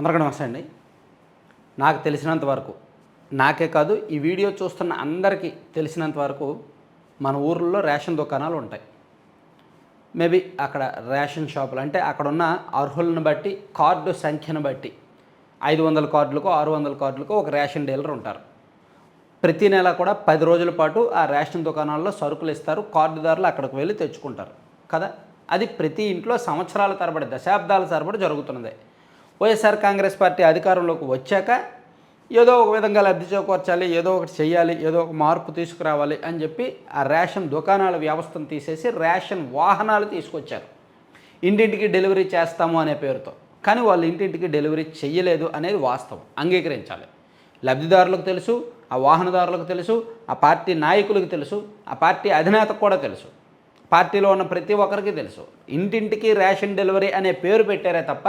అందరికీ నమస్తే అండి. నాకు తెలిసినంత వరకు నాకే కాదు ఈ వీడియో చూస్తున్న అందరికీ తెలిసినంత వరకు మన ఊర్లో రేషన్ దుకాణాలు ఉంటాయి. మేబీ అక్కడ రేషన్ షాపులు అంటే అక్కడ ఉన్న అర్హులను బట్టి కార్డు సంఖ్యను బట్టి ఐదు వందల కార్డులకు ఆరు వందల కార్డులకు ఒక రేషన్ డీలర్ ఉంటారు. ప్రతి నెల కూడా పది రోజుల పాటు ఆ రేషన్ దుకాణాల్లో సరుకులు ఇస్తారు కార్డుదారులు అక్కడికి వెళ్ళి తెచ్చుకుంటారు. కదా? అది ప్రతి ఇంట్లో సంవత్సరాల తరబడి దశాబ్దాల తరబడి జరుగుతున్నదే. వైఎస్ఆర్ కాంగ్రెస్ పార్టీ అధికారంలోకి వచ్చాక ఏదో ఒక విధంగా లబ్ధి చేకూర్చాలి ఏదో ఒకటి చేయాలి ఏదో ఒక మార్పు తీసుకురావాలి అని చెప్పి ఆ రేషన్ దుకాణాల వ్యవస్థను తీసేసి రేషన్ వాహనాలు తీసుకొచ్చారు. ఇంటింటికి డెలివరీ చేస్తాము అనే పేరుతో. కానీ వాళ్ళు ఇంటింటికి డెలివరీ చెయ్యలేదు అనేది వాస్తవం. అంగీకరించాలి. లబ్ధిదారులకు తెలుసు ఆ వాహనదారులకు తెలుసు ఆ పార్టీ నాయకులకు తెలుసు ఆ పార్టీ అధినేతకు కూడా తెలుసు. పార్టీలో ఉన్న ప్రతి ఒక్కరికి తెలుసు. ఇంటింటికి రేషన్ డెలివరీ అనే పేరు పెట్టారే తప్ప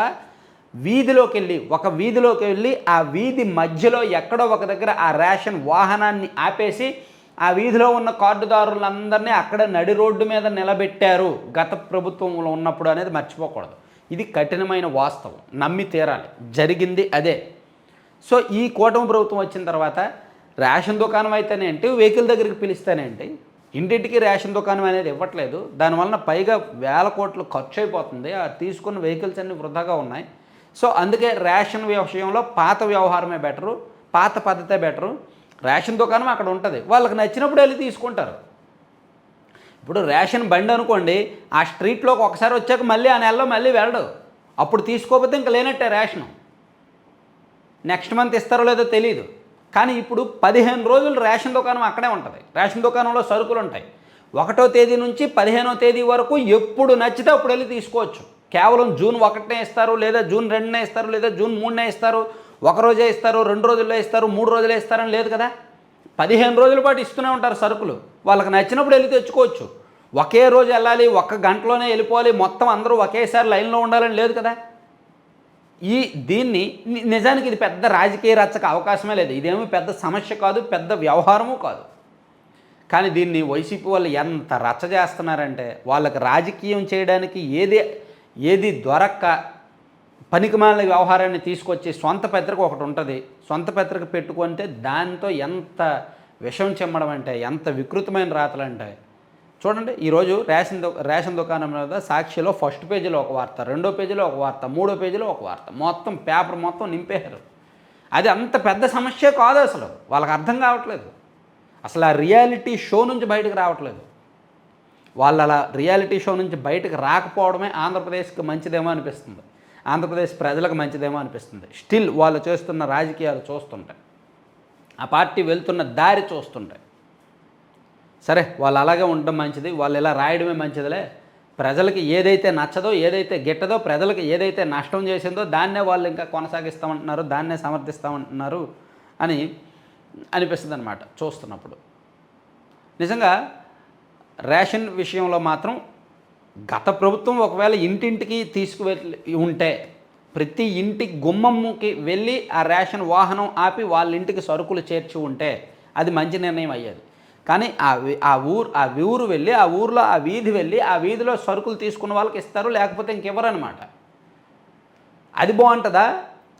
వీధిలోకి వెళ్ళి ఒక వీధిలోకి వెళ్ళి ఆ వీధి మధ్యలో ఎక్కడో ఒక దగ్గర ఆ రేషన్ వాహనాన్ని ఆపేసి ఆ వీధిలో ఉన్న కార్డుదారులందరినీ అక్కడ నడి రోడ్డు మీద నిలబెట్టారు గత ప్రభుత్వంలో ఉన్నప్పుడు అనేది మర్చిపోకూడదు. ఇది కఠినమైన వాస్తవం. నమ్మి తీరాలి. జరిగింది అదే. సో ఈ కూటమి ప్రభుత్వం వచ్చిన తర్వాత రేషన్ దుకాణం అయితేనేంటి వెహికల్ దగ్గరికి పిలిస్తేనేంటి ఇంటింటికి రేషన్ దుకాణం అనేది ఇవ్వట్లేదు. దానివలన పైగా వేల కోట్లు ఖర్చు అయిపోతుంది. ఆ తీసుకున్న వెహికల్స్ అన్నీ వృధాగా ఉన్నాయి. సో అందుకే రేషన్ విషయంలో పాత వ్యవహారమే బెటరు పాత పద్ధతే బెటరు. రేషన్ దుకాణం అక్కడ ఉంటుంది. వాళ్ళకి నచ్చినప్పుడు వెళ్ళి తీసుకుంటారు. ఇప్పుడు రేషన్ బండి అనుకోండి ఆ స్ట్రీట్లోకి ఒకసారి వచ్చాక మళ్ళీ ఆ నెలలో మళ్ళీ వెళ్ళడు. అప్పుడు తీసుకోకపోతే ఇంకా లేనట్టే రేషను. నెక్స్ట్ మంత్ ఇస్తారో లేదో తెలియదు కానీ ఇప్పుడు పదిహేను రోజులు రేషన్ దుకాణం అక్కడే ఉంటుంది. రేషన్ దుకాణంలో సరుకులు ఉంటాయి. ఒకటో తేదీ నుంచి పదిహేనో తేదీ వరకు ఎప్పుడు నచ్చితే అప్పుడు వెళ్ళి తీసుకోవచ్చు. కేవలం జూన్ ఒకటినే ఇస్తారు లేదా జూన్ రెండునే ఇస్తారు లేదా జూన్ మూడునే ఇస్తారు ఒక రోజే ఇస్తారు రెండు రోజుల్లో ఇస్తారు మూడు రోజులే ఇస్తారని లేదు కదా? పదిహేను రోజుల పాటు ఇస్తూనే ఉంటారు సరుకులు. వాళ్ళకి నచ్చినప్పుడు వెళ్ళి తెచ్చుకోవచ్చు. ఒకే రోజు వెళ్ళాలి ఒక్క గంటలోనే వెళ్ళిపోవాలి మొత్తం అందరూ ఒకేసారి లైన్లో ఉండాలని లేదు కదా? ఈ దీన్ని నిజానికి ఇది పెద్ద రాజకీయ రచ్చక అవకాశమే లేదు. ఇదేమీ పెద్ద సమస్య కాదు పెద్ద వ్యవహారము కాదు. కానీ దీన్ని వైసీపీ వాళ్ళు ఎంత రచ్చ చేస్తున్నారంటే వాళ్ళకి రాజకీయం చేయడానికి ఏది ఏది దొరక్క పనికిమాల వ్యవహారాన్ని తీసుకొచ్చి సొంత పత్రిక ఒకటి ఉంటుంది. సొంత పత్రిక పెట్టుకుంటే దాంతో ఎంత విషం చెమ్మడం అంటే ఎంత వికృతమైన రాతలు అంటే. చూడండి ఈరోజు రేషన్ దు రేషన్ దుకాణం మీద సాక్షిలో ఫస్ట్ పేజీలో ఒక వార్త రెండో పేజీలో ఒక వార్త మూడో పేజీలో ఒక వార్త. మొత్తం పేపర్ మొత్తం నింపేశారు. అది అంత పెద్ద సమస్య కాదు అసలు. వాళ్ళకి అర్థం కావట్లేదు. అసలు ఆ రియాలిటీ షో నుంచి బయటకు రావట్లేదు. వాళ్ళు అలా రియాలిటీ షో నుంచి బయటకు రాకపోవడమే ఆంధ్రప్రదేశ్కి మంచిదేమో అనిపిస్తుంది. ఆంధ్రప్రదేశ్ ప్రజలకు మంచిదేమో అనిపిస్తుంది. స్టిల్ వాళ్ళు చేస్తున్న రాజకీయాలు చూస్తుంటే ఆ పార్టీ వెళ్తున్న దారి చూస్తుంటే సరే వాళ్ళు అలాగే ఉండడం మంచిది వాళ్ళు ఇలా రాయడమే మంచిదిలే. ప్రజలకి ఏదైతే నచ్చదో ఏదైతే గిట్టదో ప్రజలకు ఏదైతే నష్టం చేసిందో దాన్నే వాళ్ళు ఇంకా కొనసాగిస్తామంటున్నారు దాన్నే సమర్థిస్తామంటున్నారు అని అనిపిస్తుంది అనమాట చూస్తున్నప్పుడు. నిజంగా రేషన్ విషయంలో మాత్రం గత ప్రభుత్వం ఒకవేళ ఇంటింటికి తీసుకువెళ్ళి ఉంటే ప్రతి ఇంటి గుమ్మమ్మకి వెళ్ళి ఆ రేషన్ వాహనం ఆపి వాళ్ళ ఇంటికి సరుకులు చేర్చి ఉంటే అది మంచి నిర్ణయం అయ్యేది. కానీ ఆ ఆ ఊరు ఆ ఊరు వెళ్ళి ఆ ఊర్లో ఆ వీధి వెళ్ళి ఆ వీధిలో సరుకులు తీసుకున్న వాళ్ళకి ఇస్తారు లేకపోతే ఇంకెవరనమాట అది బాగుంటుందా?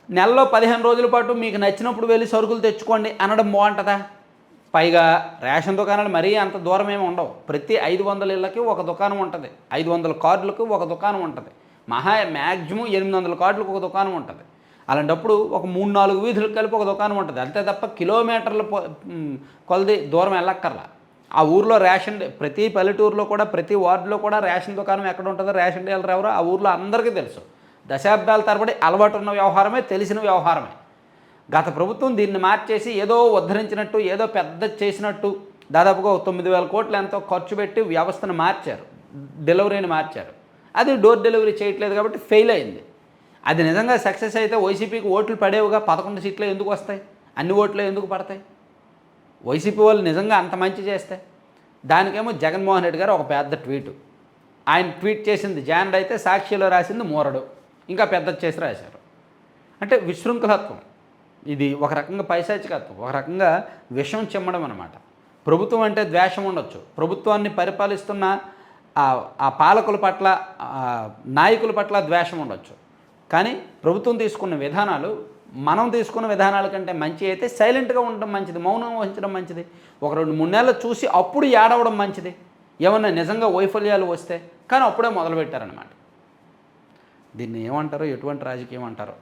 నెలలో పదిహేను రోజుల పాటు మీకు నచ్చినప్పుడు వెళ్ళి సరుకులు తెచ్చుకోండి అనడం బాగుంటుందా? పైగా రేషన్ దుకాణాలు మరీ అంత దూరం ఏమి ఉండవు. ప్రతి ఐదు వందల ఇళ్ళకి ఒక దుకాణం ఉంటుంది. ఐదు వందల కార్డులకు ఒక దుకాణం ఉంటుంది. మహా మ్యాక్సిమం ఎనిమిది వందల కార్డులకు ఒక దుకాణం ఉంటుంది. అలాంటప్పుడు ఒక మూడు నాలుగు వీధులకు కలిపి ఒక దుకాణం ఉంటుంది. అంతే తప్ప కిలోమీటర్ల కొలది దూరం వెళ్ళక్కర్లా. ఆ ఊర్లో రేషన్ ప్రతి పల్లెటూరులో కూడా ప్రతి వార్డులో కూడా రేషన్ దుకాణం ఎక్కడ ఉంటుందో రేషన్ డీలర్ ఎవరో ఆ ఊర్లో అందరికీ తెలుసు. దశాబ్దాల తరబడి అలవాటు ఉన్న వ్యవహారమే తెలిసిన వ్యవహారమే. గత ప్రభుత్వం దీన్ని మార్చేసి ఏదో ఉద్ధరించినట్టు ఏదో పెద్ద చేసినట్టు దాదాపుగా తొమ్మిది వేల కోట్లు ఎంతో ఖర్చు పెట్టి వ్యవస్థను మార్చారు. డెలివరీని మార్చారు. అది డోర్ డెలివరీ చేయట్లేదు కాబట్టి ఫెయిల్ అయింది. అది నిజంగా సక్సెస్ అయితే వైసీపీకి ఓట్లు పడేవుగా పదకొండు సీట్లు ఎందుకు వస్తాయి? అన్ని ఓట్లు ఎందుకు పడతాయి? వైసీపీ వాళ్ళు నిజంగా అంత మంచి చేస్తే? దానికేమో జగన్మోహన్ రెడ్డి గారు ఒక పెద్ద ట్వీట్. ఆయన ట్వీట్ చేసింది జానడ్ అయితే సాక్షిలో రాసింది మూరడు. ఇంకా పెద్ద చేసి రాశారు. అంటే విశృంఖలత్వం. ఇది ఒక రకంగా పైశాచికత్వం ఒక రకంగా విషం చిమ్మడం అనమాట ప్రభుత్వం అంటే ద్వేషం ఉండొచ్చు. ప్రభుత్వాన్ని పరిపాలిస్తున్న ఆ పాలకుల పట్ల నాయకుల పట్ల ద్వేషం ఉండొచ్చు. కానీ ప్రభుత్వం తీసుకున్న విధానాలు మనం తీసుకున్న విధానాల కంటే మంచి అయితే సైలెంట్గా ఉండడం మంచిది మౌనం వహించడం మంచిది. ఒక రెండు మూడు నెలలు చూసి అప్పుడు ఏడవడం మంచిది. ఏమన్నా నిజంగా వైఫల్యాలు వస్తే కానీ అప్పుడే మొదలుపెట్టారనమాట దీన్ని ఏమంటారో ఎటువంటి రాజకీయం అంటారో?